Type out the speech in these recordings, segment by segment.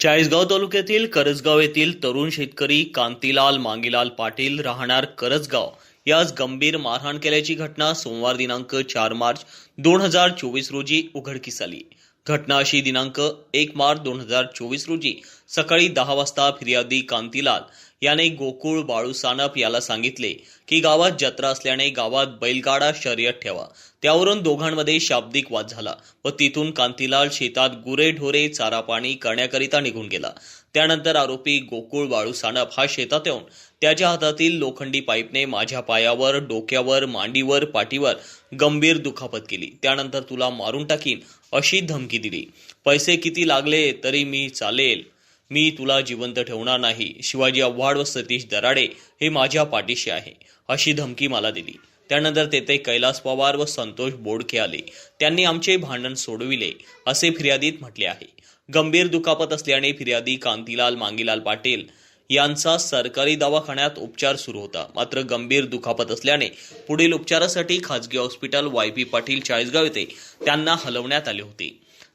चाळीसगाव तालुक्यातील करजगाव येथील तरुण शेतकरी कांतीलाल मांगीलाल पाटील राहणार करजगाव. यास गंभीर मारहाण केल्याची घटना सोमवार दिनांक चार मार्च दोन हजार चोवीस रोजी उघडकीस आली. घटना अशी दिनांक एक मार्च दोन हजार चोवीस रोजी सकाळी दहा वाजता फिर्यादी कांतीलाल याने गोकुळ बाळू सानप याला सांगितले की गावात जत्रा असल्याने गावात बैलगाडा शर्यत ठेवा. त्यावरून दोघांमध्ये शाब्दिक वाद झाला व तिथून कांतीलाल शेतात गुरे ढोरे चारा पाणी करण्याकरिता निघून गेला. त्यानंतर आरोपी गोकुळ बाळू सानप हा शेतात येऊन त्याच्या हातातील लोखंडी पाईपने माझ्या पायावर डोक्यावर मांडीवर पाठीवर गंभीर दुखापत केली. त्यानंतर तुला मारून टाकीन अशी धमकी दिली. पैसे किती लागले तरी मी चालेल. मी तुला जिवंत ठेवणार नाही. शिवाजी आव्हाड व सतीश दराडे हे माझ्या पाठीशी आहे अशी धमकी मला दिली. त्यानंतर तेथे कैलास पवार व संतोष बोडके आले. त्यांनी आमचे भांडण सोडविले असे फिर्यादीत म्हटले आहे. गंभीर दुखापत असल्याने फिर्यादी कांतीलाल मांगीलाल पाटील यांचा सरकारी दवाखान्यात उपचार सुरू होता. मात्र गंभीर दुखापत असल्याने पुढील उपचारासाठी खाजगी hospital Y P Patil Chalisgaon येथे त्यांना हलवण्यात आले होते.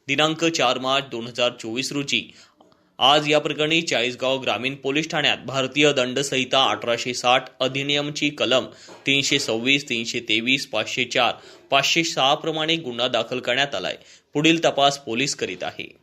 दिनांक चार मार्च दोन हजार चोवीस रोजी आज या प्रकरणी चाळीसगाव ग्रामीण पोलीस ठाण्यात भारतीय दंड संहिता अठराशे साठ अधिनियमची कलम तीनशे सव्वीस तीनशे तेवीस पाचशे चार पाचशे सहा प्रमाणे गुन्हा दाखल करण्यात आलाय. पुढील तपास पोलीस करीत आहे.